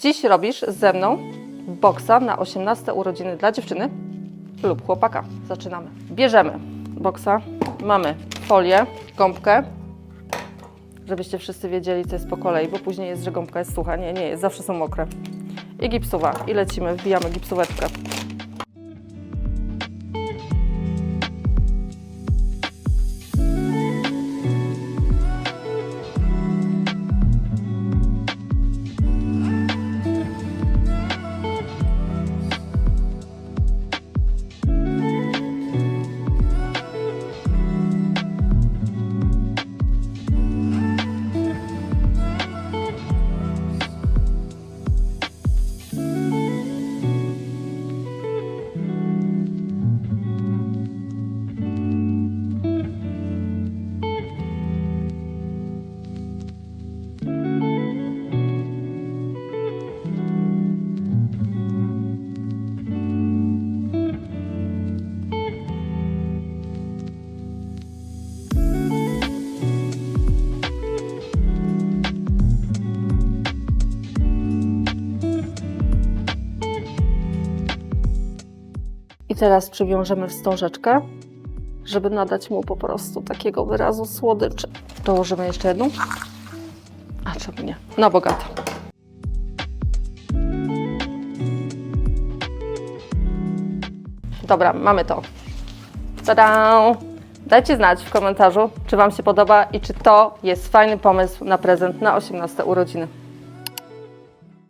Dziś robisz ze mną boksa na 18 urodziny dla dziewczyny lub chłopaka. Zaczynamy. Bierzemy boksa, mamy folię, gąbkę, żebyście wszyscy wiedzieli, co jest po kolei, bo później jest, że gąbka jest sucha. Nie, nie jest, zawsze są mokre. I gipsuwa. I lecimy, wbijamy gipsuweczkę. I teraz przywiążemy wstążeczkę, żeby nadać mu po prostu takiego wyrazu słodyczy. Dołożymy jeszcze jedną. A czemu nie? Na bogato. Dobra, mamy to. Tada! Dajcie znać w komentarzu, czy Wam się podoba i czy to jest fajny pomysł na prezent na 18 urodziny.